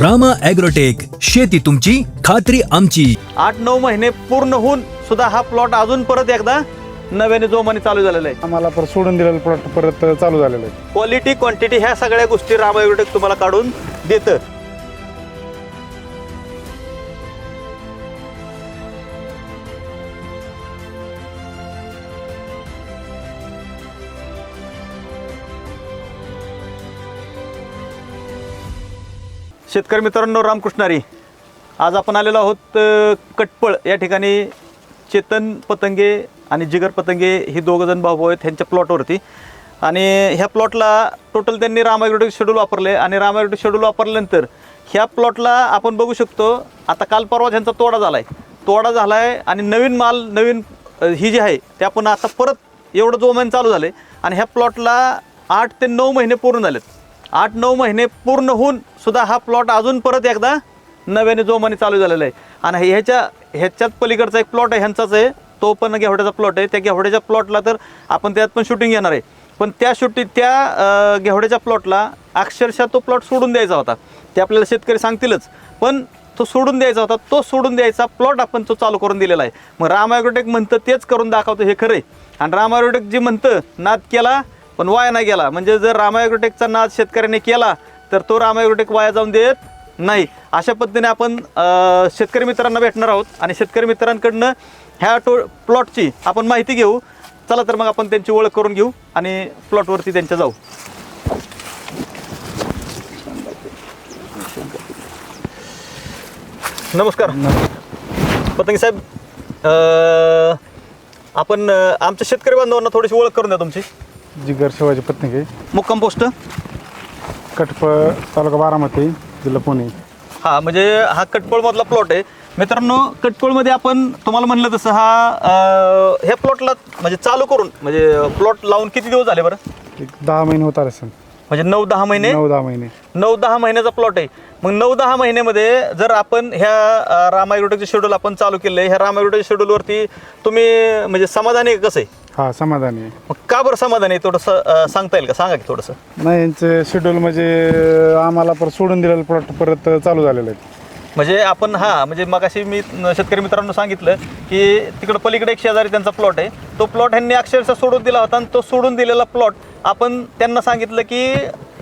Rama agrotech शेती तुमची खात्री आमची. आठ नऊ महिने पूर्ण होऊन सुद्धा हा प्लॉट अजून परत एकदा नव्याने जोमाने चालू झालेला आहे. आम्हाला परत सोडून दिलेलं प्लॉट परत चालू झालेलं आहे. क्वालिटी क्वांटिटी ह्या सगळ्या गोष्टी रामायोटेक तुम्हाला काढून देतं. शेतकरी मित्रांनो रामकृष्णारी. आज आपण आलेलो आहोत कटपळ. या ठिकाणी चेतन पतंगे आणि जिगर पतंगे ही दोघं जण भाऊ आहेत ह्यांच्या प्लॉटवरती. आणि ह्या प्लॉटला टोटल त्यांनी रामायग्रोटिक शेड्यूल वापरले. आणि रामायग्रोटिक शेड्यूल वापरल्यानंतर ह्या प्लॉटला आपण बघू शकतो आता काल परवा ह्यांचा तोडा झाला आहे तोडा झाला आहे आणि नवीन माल नवीन ही जी आहे ते आपण आता परत एवढं जोमान चालू झाले आणि ह्या प्लॉटला आठ ते नऊ महिने पूर्ण झालेत. आठ नऊ महिने पूर्ण होऊन सुद्धा हा प्लॉट अजून परत एकदा नव्याने जोमाने चालू झालेला आहे. आणि ह्याच्या ह्याच्यात पलीकडचा एक प्लॉट आहे ह्यांचाच आहे. तो पण घेवड्याचा प्लॉट आहे. त्या घेवड्याच्या प्लॉटला तर आपण त्यात पण शूटिंग घेणार आहे. पण त्या शूटिंग त्या घेवड्याच्या प्लॉटला अक्षरशः तो प्लॉट सोडून द्यायचा होता. ते आपल्याला शेतकरी सांगतीलच. पण तो सोडून द्यायचा होता. तो सोडून द्यायचा प्लॉट आपण तो चालू करून दिलेला आहे. मग राम म्हणतं तेच करून दाखवतं हे खरं आहे. आणि राम ॲग्रोटेक जे म्हणतं नाद केला पण वाया नाही गेला. म्हणजे जर रामायग्रोटेकचा नाद शेतकऱ्याने केला तर तो रामायग्रोटेक वाया जाऊन देत नाही. अशा पद्धतीने आपण शेतकरी मित्रांना भेटणार आहोत. आणि शेतकरी मित्रांकडनं ह्या टो प्लॉटची आपण माहिती घेऊ. चला तर मग आपण त्यांची ओळख करून घेऊ आणि प्लॉटवरती त्यांच्या जाऊ. नमस्कार. पतंग साहेब आपण आमच्या शेतकरी बांधवांना थोडीशी ओळख करून द्या तुमची. जिगर शिवाजी पत्निके मुक्काम पोस्ट? कटप तालुका बारामती जिल्हा पुणे. हा म्हणजे हा कटपळमधला प्लॉट आहे. मित्रांनो कटपळमध्ये आपण तुम्हाला म्हणलं तसं हा अं, ह्या प्लॉटला म्हणजे चालू करून म्हणजे प्लॉट लावून किती दिवस झाले बरं? एक दहा महिने होत आले सण म्हणजे नऊ दहा महिने? नऊ दहा महिने. नऊ दहा महिन्याचा प्लॉट आहे. मग नऊ दहा महिन्यामध्ये जर आपण ह्या रामायरोटेकचे शेड्यूल आपण चालू केलं आहे ह्या रामायरोटेक शेड्यूलवरती तुम्ही म्हणजे समाधानी आहे कसं आहे? हा समाधानी आहे. मग का बरं समाधानी आहे? थोडंसं अं, सांगता येईल का? सांगा की थोडंसं. नाही यांचं शेड्यूल म्हणजे आम्हाला परत सोडून दिलेलं प्लॉट परत चालू झालेलं आहे. म्हणजे आपण हा म्हणजे मगाशी मी न- शेतकरी मित्रांनो सांगितलं की तिकडं पलीकडे एक शेजारी त्यांचा प्लॉट आहे. तो प्लॉट ह्यांनी अक्षरशः सोडून दिला होता आणि तो सोडून दिलेला प्लॉट आपण त्यांना सांगितलं की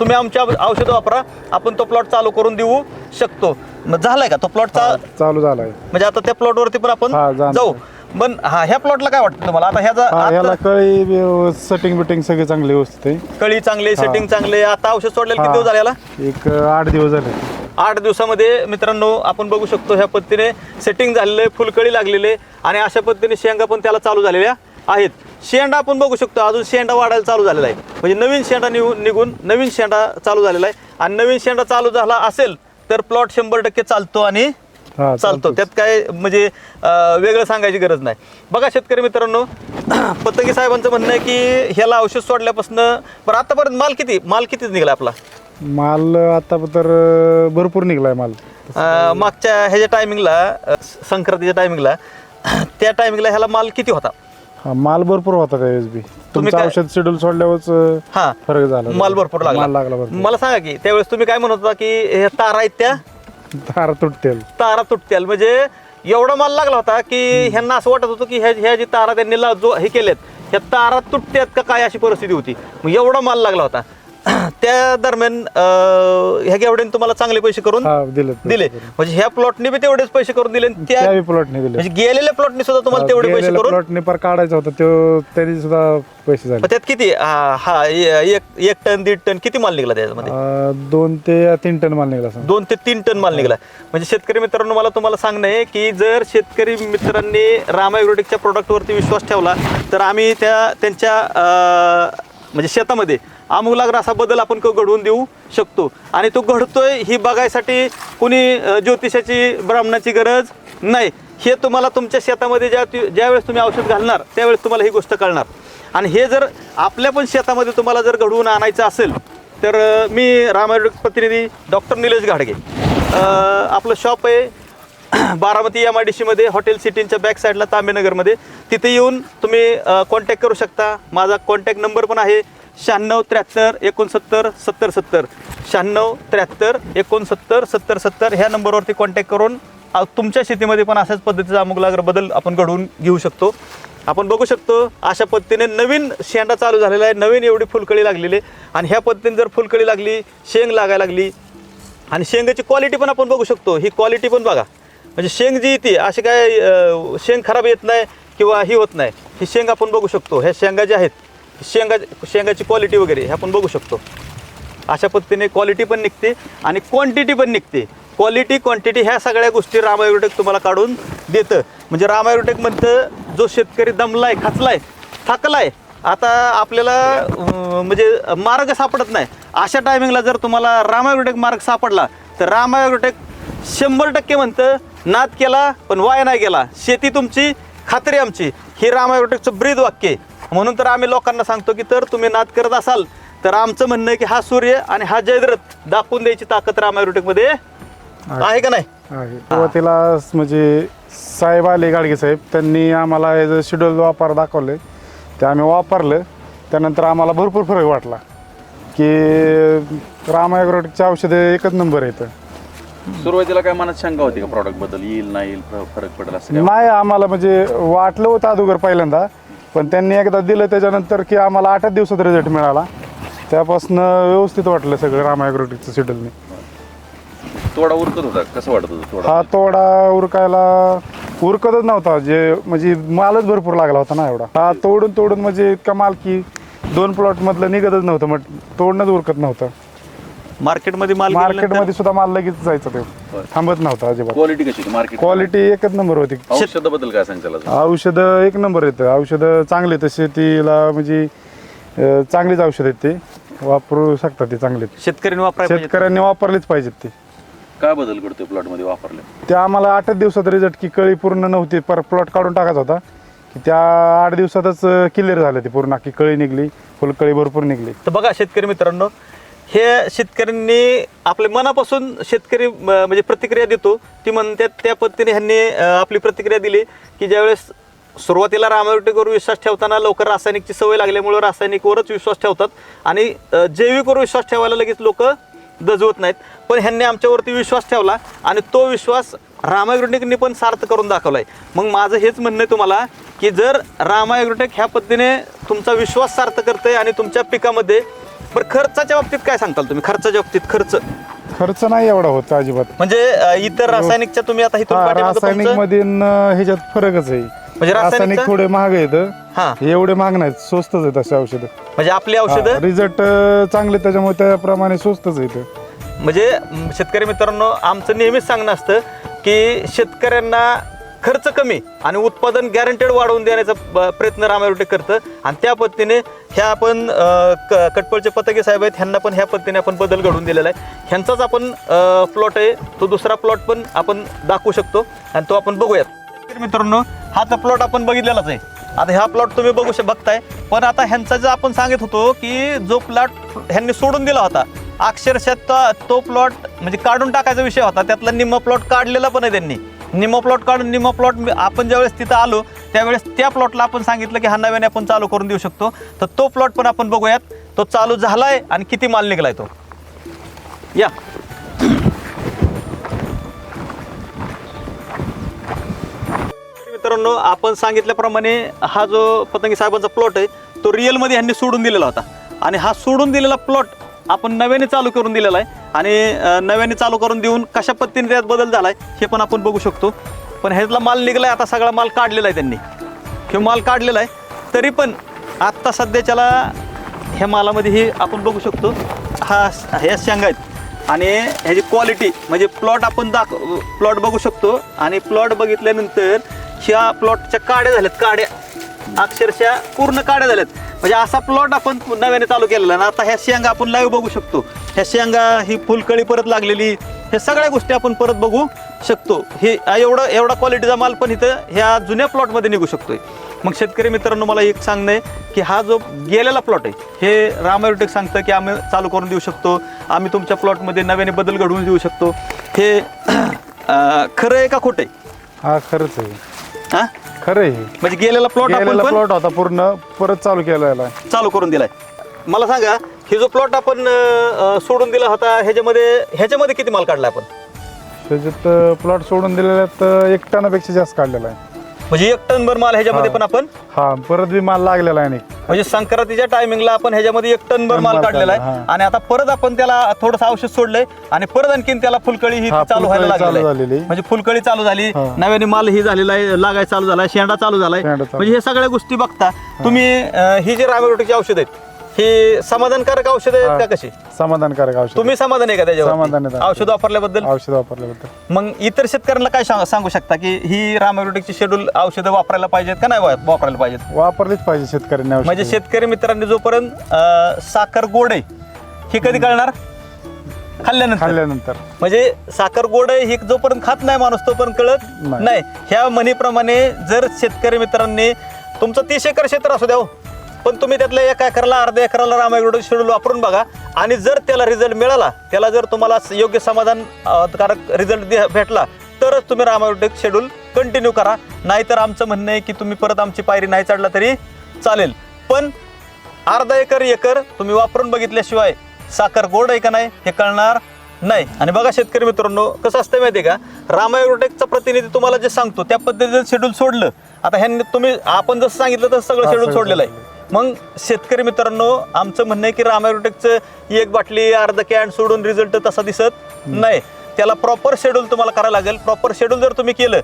तुम्ही आमच्या औषधं वापरा आपण तो प्लॉट चालू करून देऊ शकतो. मग झालाय का? तो प्लॉट हा, चालू झाला आहे म्हणजे आता त्या प्लॉटवरती पण आपण हा, जाणार. जाऊ. पण हा ह्या प्लॉटला काय वाटतं तुम्हाला? आता ह्याचा आता कळी सेटिंग बिटिंग सगळे चांगले व्यवस्थित आहे. कळी चांगले सेटिंग चांगले. आता औषध सोडलेलं किती. दिवस झाले याला? एक आठ दिवस झाले. आठ दिवसामध्ये मित्रांनो आपण बघू शकतो ह्या पद्धतीने सेटिंग झालेलं फुलकळी लागलेले आणि अशा पद्धतीने शेंगा पण त्याला चालू झालेल्या आहेत. शेंडा आपण बघू शकतो. अजून शेंडा वाढायला चालू झालेला आहे. म्हणजे नवीन शेंडा निघून निघून नवीन शेंडा चालू झालेला आहे. आणि नवीन शेंडा चालू झाला असेल तर प्लॉट शंभर टक्के चालतो आणि हा चालतो. त्यात काय म्हणजे अं, वेगळं सांगायची गरज नाही. बघा शेतकरी मित्रांनो पतंगी साहेबांचं म्हणणं आहे की ह्याला औषध सोडल्यापासून बरं आतापर्यंत माल किती? माल किती निघाला आपला? माल आता तर भरपूर निघलाय माल. अं, मागच्या ह्याच्या टायमिंगला संक्रांतीच्या टायमिंगला त्या टायमिंगला ह्याला माल किती होता? हा माल भरपूर होता त्यावेळेस बी. तुमचं काय- औषध शेड्यूल सोडल्यावरच अं, हा. फरक झाला. माल भरपूर माल लागला. लागला भरपूर. मला सांगा की त्यावेळेस तुम्ही काय म्हणत होता की हे तारा आहेत त्या? तार तुटतील. तारा तुटत्याल म्हणजे एवढा माल लागला होता की ह्यांना असं वाटत होतं की ह्या ह्या जी तारा त्यांनी ला- जो हे केलेत ह्या तारा तुटत्यात का काय अशी परिस्थिती होती? मग एवढा माल लागला होता. त्या दरम्यान अं, ह्या गेवड्याने तुम्हाला चांगले पैसे करून हा दिले दिले. म्हणजे ह्या प्लॉटने बी तेवढेच पैसे करून दिले आणि त्या प्लॉटने दिले. म्हणजे गेलेल्या प्लॉटने सुद्धा तुम्हाला तेवढे पैसे करून प्लॉटने पर काढायचा होता तो त्यांनी सुद्धा पैसे झाले. मग त्यात किती? हा हा, ए- एक एक टन दीड टन किती माल निघाला त्याच्यामध्ये? अं, दोन ते तीन टन माल निघाला. दोन ते तीन टन माल निघाला. म्हणजे शेतकरी मित्रांनो मला तुम्हाला सांगणं आहे की जर शेतकरी मित्रांनी रामायग्रोटिकच्या प्रोडक्टवरती विश्वास ठेवला तर आम्ही त्या त्यांच्या अं, म्हणजे शेतामध्ये. आमूलाग्र असा बदल आपण क- घडवून देऊ शकतो. आणि तो घडतोय ही बघायसाठी कुणी ज्योतिषाची ब्राह्मणाची गरज नाही. हे तुम्हाला तुमच्या शेतामध्ये ज्या ज्यावेळेस तुम्ही औषध घालणार त्यावेळेस तुम्हाला ही गोष्ट कळणार. आणि हे जर आपल्या पण शेतामध्ये तुम्हाला जर घडवून आणायचं असेल तर मी रामायण प्रतिनिधी डॉक्टर निलेश घाडगे. आपलं शॉप आहे बारामती एम आय डी सीमध्ये हॉटेल सिटींच्या बॅक साईडला तांबेनगरमध्ये. तिथे येऊन तुम्ही कॉन्टॅक्ट करू शकता. माझा कॉन्टॅक्ट नंबर पण आहे शहाण्णव त्र्याहत्तर एकोणसत्तर सत्तर सत्तर. शहाण्णव त्र्याहत्तर एकोणसत्तर सत्तर सत्तर ह्या नंबरवरती कॉन्टॅक्ट करून तुमच्या शेतीमध्ये पण अशाच पद्धतीचा आमुगलाग्र बदल आपण घडवून घेऊ शकतो. आपण बघू शकतो अशा पद्धतीने नवीन शेंडा चालू झालेला आहे. नवीन एवढी फुलकळी लागलेली आणि ह्या पद्धतीने जर फुलकळी लागली शेंग लागायला लागली आणि शेंगाची क्वालिटी पण आपण बघू शकतो. ही क्वालिटी पण बघा. म्हणजे शेंग जी येते अशी काय शेंग खराब येत नाही किंवा ही होत नाही ही शेंग आपण बघू शकतो. ह्या शेंगा ज्या आहेत शेंगा शेंगाची क्वालिटी वगैरे हे आपण बघू शकतो. अशा पद्धतीने क्वालिटी पण निघते आणि क्वांटिटी पण निघते. क्वालिटी क्वांटिटी ह्या सगळ्या गोष्टी रामायोटेक तुम्हाला काढून देतं. म्हणजे रामायोटेक म्हणतं जो शेतकरी दमलाय खचलाय थकलाय आता आपल्याला अं, म्हणजे मार्ग सापडत नाही. अशा टायमिंगला जर तुम्हाला रामायोटेक मार्ग सापडला तर रामायोटेक शंभर टक्के म्हणतं नाद केला पण वाया नाही गेला. शेती तुमची खात्री आमची. हे रामायोटेकचं ब्रीद वाक्य आहे. म्हणून तर आम्ही लोकांना सांगतो की तर तुम्ही नाद करत असाल तर आमचं म्हणणं आहे की हा सूर्य आणि हा जयद्रथ दाखवून द्यायची ताकद रामायोटेकमध्ये आहे का नाही? आहे. सुरुवातीला म्हणजे साहेब आले गाडगे साहेब त्यांनी आम्हाला हे जे शेड्यूल वापर दाखवले ते आम्ही वापरलं. त्यानंतर आम्हाला भरपूर फरक वाटला की रामायग्रोटिकचे औषधे एकच नंबर येतं सुरुवातीला काय मनात शंका होती का प्रॉडक्टबद्दल? येईल नाही येईल फ- फरक पडेल असं काय? नाही आम्हाला म्हणजे वाटलं होतं अगोदर पहिल्यांदा पण त्यांनी एकदा दिलं त्याच्यानंतर की आम्हाला आठच दिवसात रिझल्ट मिळाला. त्यापासून व्यवस्थित वाटलं सगळं रामायग्रोटिकचं शेड्यूलने. तोडा उरकत होता? कसं वाटत होतं हा तोडा उरकायला उरकतच नव्हता. जे म्हणजे मालच भरपूर लागला होता ना एवढा. हा तोडून तोडून म्हणजे इतका माल की दोन प्लॉट मधलं निघतच नव्हतं मग तोडणंच उरकत नव्हतं. मार्केटमध्ये माल मार्केटमध्ये सुद्धा माल लगेच जायचं ते. थांबत नव्हता अजिबात. क्वालिटी कशी होती? मार्केट क्वालिटी एकच नंबर होती. औषधाबद्दल काय अजून? औषधं एक नंबर येतं औषधं चांगले आहेत. शेतीला म्हणजे चांगलीच औषध आहेत ते. वापरू शकतात ते चांगले. शेतकऱ्यांनी. शेतकऱ्यांनी वापरलीच पाहिजेत ते. काय बदल करतोय प्लॉटमध्ये वापरले? ते आम्हाला आठच दिवसात रिझल्ट की कळी पूर्ण नव्हती. पर प्लॉट काढून टाकायचा होता. की त्या आठ दिवसातच क्लिअर झालं ते पूर्ण. की कळी निघली. फुलकळी भरपूर निघली. तर बघा शेतकरी मित्रांनो हे शेतकऱ्यांनी आपल्या मनापासून शेतकरी म्हणजे प्रतिक्रिया देतो. ती म्हणतात त्या पद्धतीने ह्यांनी आपली प्रतिक्रिया दिली की ज्यावेळेस सुरुवातीला रामायोटिकवर विश्वास ठेवताना लवकर रासायनिकची सवय लागल्यामुळे रासायनिकवरच विश्वास ठेवतात आणि जैविकवर विश्वास ठेवायला लगेच लोक दजवत नाहीत. पण ह्यांनी आमच्यावरती विश्वास ठेवला आणि तो विश्वास रामायग्रोटेकनी पण सार्थ करून दाखवला आहे मग माझं हेच म्हणणं आहे तुम्हाला की जर रामायग्रोटेक ह्या पद्धतीने तुमचा विश्वास सार्थ करते आणि तुमच्या पिकामध्ये बरं खर्चाच्या बाबतीत काय सांगताल तुम्ही? खर्चाच्या बाबतीत खर्च. खर्च नाही एवढा होत अजिबात. म्हणजे अ, इतर रासायनिकच्या तुम्ही आता इथून हा, पाठीमागं रासायनिक तुमचं- मध्ये ह्याच्यात फरकच आहे. म्हणजे रासायनिक थोडे महाग आहेत हा. एवढे महाग नाहीत स्वस्तच आहेत असे औषधं. म्हणजे आपली औषधं? रिझल्ट चांगले त्याच्यामुळे त्याप्रमाणे स्वस्तच आहेत. म्हणजे म, शेतकरी मित्रांनो आमचं नेहमीच सांगणं असतं की शेतकऱ्यांना खर्च कमी आणि उत्पादन गॅरंटेड वाढवून देण्याचा प्रयत्न रामारोटेक करतं. आणि त्या पद्धतीने ह्या आपण क- कटपळचे पतके साहेब आहेत ह्यांना पण ह्या पद्धतीने आपण बदल घडवून दिलेला आहे. ह्यांचाच आपण प्लॉट आहे. तो दुसरा प्लॉट पण आपण दाखवू शकतो आणि तो आपण बघूयात. मित्रांनो हा तर प्लॉट आपण बघितलेलाच आहे. आता हा प्लॉट तुम्ही बघू शक बघताय. पण आता ह्यांचा जे आपण सांगत होतो की जो प्लॉट ह्यांनी सोडून दिला होता अक्षरशः तो- तो प्लॉट म्हणजे काढून टाकायचा विषय होता. त्यातला निम्मा प्लॉट काढलेला पण आहे त्यांनी. निमो प्लॉट काढून निमो प्लॉट आपण ज्यावेळेस तिथं आलो त्यावेळेस त्या प्लॉटला आपण सांगितलं की हा नव्याने आपण चालू करून देऊ शकतो. तर तो प्लॉट पण आपण बघूयात. तो चालू झाला आहे आणि किती माल निघलाय तो? या. मित्रांनो आपण सांगितल्याप्रमाणे हा जो पतंगी साहेबांचा प्लॉट आहे तो रिअलमध्ये ह्यांनी सोडून दिलेला होता. आणि हा सोडून दिलेला प्लॉट आपण नव्याने चालू करून दिलेला आहे. आणि नव्याने चालू करून देऊन कशा पद्धतीने त्यात बदल झाला आहे हे पण आपण बघू शकतो. पण ह्यातला माल निघला आहे आता सगळा माल काढलेला आहे त्यांनी. हे माल काढलेला आहे तरी पण आत्ता सध्याच्याला ह्या मालामध्ये हे आपण बघू शकतो हा ह्या शेंगा आहेत. आणि ह्याची क्वालिटी म्हणजे प्लॉट आपण दाख प्लॉट बघू शकतो. आणि प्लॉट बघितल्यानंतर ह्या प्लॉटच्या काड्या झाल्यात काड्या. अक्षरशः पूर्ण काड्या झाल्यात. म्हणजे असा प्लॉट आपण नव्याने चालू केलेला आहे. आणि आता ह्या शेंगा आपण लाईव्ह बघू शकतो. ह्या शेंगा ही फुलकळी परत लागलेली हे सगळ्या गोष्टी आपण परत बघू शकतो. हे एवढं एवढा क्वालिटीचा माल पण इथं ह्या जुन्या प्लॉटमध्ये निघू शकतोय. मग शेतकरी मित्रांनो मला एक सांगणं आहे की हा जो गेलेला प्लॉट आहे हे रामायोटेक सांगतं की आम्ही चालू करून देऊ शकतो. आम्ही तुमच्या प्लॉटमध्ये नव्याने बदल घडवून देऊ शकतो. हे खरं आहे का खोटं आहे? हा खरंच आहे. हा? खरं आहे. म्हणजे गेलेला प्लॉट आपण गेलेला पण प्लॉट होता पूर्ण परत चालू केलेला चालू करून दिलाय. मला सांगा हे जो प्लॉट आपण अं, सोडून दिला होता ह्याच्यामध्ये ह्याच्यामध्ये किती माल काढला आपण? त्याच्यात प्लॉट सोडून दिलेल्यात अं, एक टनापेक्षा जास्त काढलेला आहे. म्हणजे एक टन भर माल ह्याच्यामध्ये. पण आपण हा परत बी माल लागलेला आहे आणि म्हणजे संक्रांतीच्या टायमिंगला आपण ह्याच्यामध्ये एक टन भर माल माल काढलेला काढला, आहे. आणि आता परत आपण त्याला थोडंसं औषध सोडलंय आणि परत आणखीन त्याला फुलकळी ही हा, चालू व्हायला फुलकळी लागलेली चालू आहे. झालेली. म्हणजे फुलकळी चालू झाली हा. नव्याने माल ही झालेला आहे लागायला चालू झालाय शेंडा चालू झालाय शेंडा चालू. म्हणजे हे सगळ्या गोष्टी बघता तुम्ही अं, ही जी रामेरोटीची औषध आहेत ही समाधानकारक औषध आहेत. का कशी? समाधानकारक औषध. तुम्ही समाधान आहे का समाधान त्याच्यावर. औषध वापरल्याबद्दल? औषध वापरल्याबद्दल. मग इतर शेतकऱ्यांना काय सांग- सांगू शकता की ही रामायरोटिकची शेड्यूल औषधं वापरायला पाहिजेत का नाही वा- वापरायला पाहिजेत? वापरलीच पाहिजे शेतकऱ्यांनी औषधं. म्हणजे शेतकरी मित्रांनी जोपर्यंत अं, साखर गोड आहे ही कधी कळणार? खाल्ल्यानंतर. खाल्ल्यानंतर. म्हणजे साखर गोड आहे ही जोपर्यंत खात नाही माणूस तोपर्यंत कळत नाही. नाही. ह्या म्हणीप्रमाणे जर शेतकरी मित्रांनी तुमचं तीस एकर क्षेत्र असू द्या हो, पण तुम्ही त्यातल्या एका एकराला अर्ध्या एकराला रामायगड शेड्यूल वापरून बघा. आणि जर त्याला रिझल्ट मिळाला त्याला जर तुम्हाला योग्य समाधान अं, कारक रिझल्ट भेटला तरच तुम्ही रामायग्रोटेक शेड्यूल कंटिन्यू करा. नाहीतर आमचं म्हणणं आहे की तुम्ही परत आमची पायरी नाही चढला तरी चालेल. पण अर्धा एकर एकर तुम्ही वापरून बघितल्याशिवाय साखर गोड आहे का नाही हे कळणार नाही. आणि बघा शेतकरी मित्रांनो कसं असतं माहिती आहे का रामायोटेकचा प्रतिनिधी तुम्हाला जे सांगतो त्या पद्धतीचं शेड्यूल सोडलं. आता ह्यांनी तुम्ही आपण जसं सांगितलं तसं सगळं शेड्यूल सोडलेलं आहे. मग शेतकरी मित्रांनो आमचं म्हणणं आहे की रामायोटेकचं एक बाटली अर्ध कॅन सोडून रिझल्ट तसा दिसत नाही. त्याला प्रॉपर शेड्यूल तुम्हाला करायला लागेल. प्रॉपर शेड्यूल जर तुम्ही केलं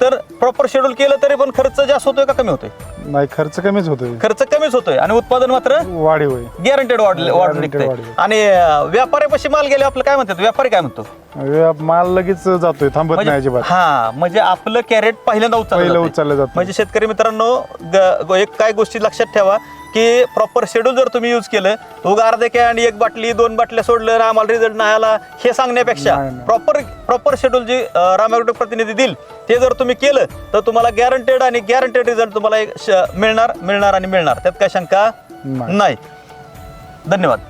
तर प्रॉपर शेड्यूल केलं तरी पण खर्च जास्त होतोय का कमी होतोय? नाही खर्च कमीच होतोय. खर्च कमीच होतोय आणि उत्पादन मात्र वाढी होय गॅरंटेड वाढ वाढ Guaranteed. आणि अं, व्यापाऱ्यापाशी माल गेले आपलं काय म्हणतात? व्यापारी काय म्हणतो? व्या- माल लगेच जातोय थांबत नाही म्हणजे अजिबात. हा म्हणजे आपलं कॅरेट पहिल्यांदा पहिलं जातंय. उचललं जातं. म्हणजे शेतकरी मित्रांनो ग- ग- एक काय गोष्टी लक्षात ठेवा. की प्रॉपर शेड्यूल जर तुम्ही यूज केलं उगा अर्धे कॅन एक बाटली दोन बाटल्या सोडलं आम्हाला रिझल्ट नाही आला हे सांगण्यापेक्षा. प्रॉपर प्रॉपर शेड्यूल जे रामायग्रोटेक प्रतिनिधी देईल ते जर तुम्ही केलं तर तुम्हाला गॅरंटेड आणि गॅरंटेड रिझल्ट तुम्हाला एक मिळणार मिळणार आणि मिळणार त्यात काय शंका. नाही धन्यवाद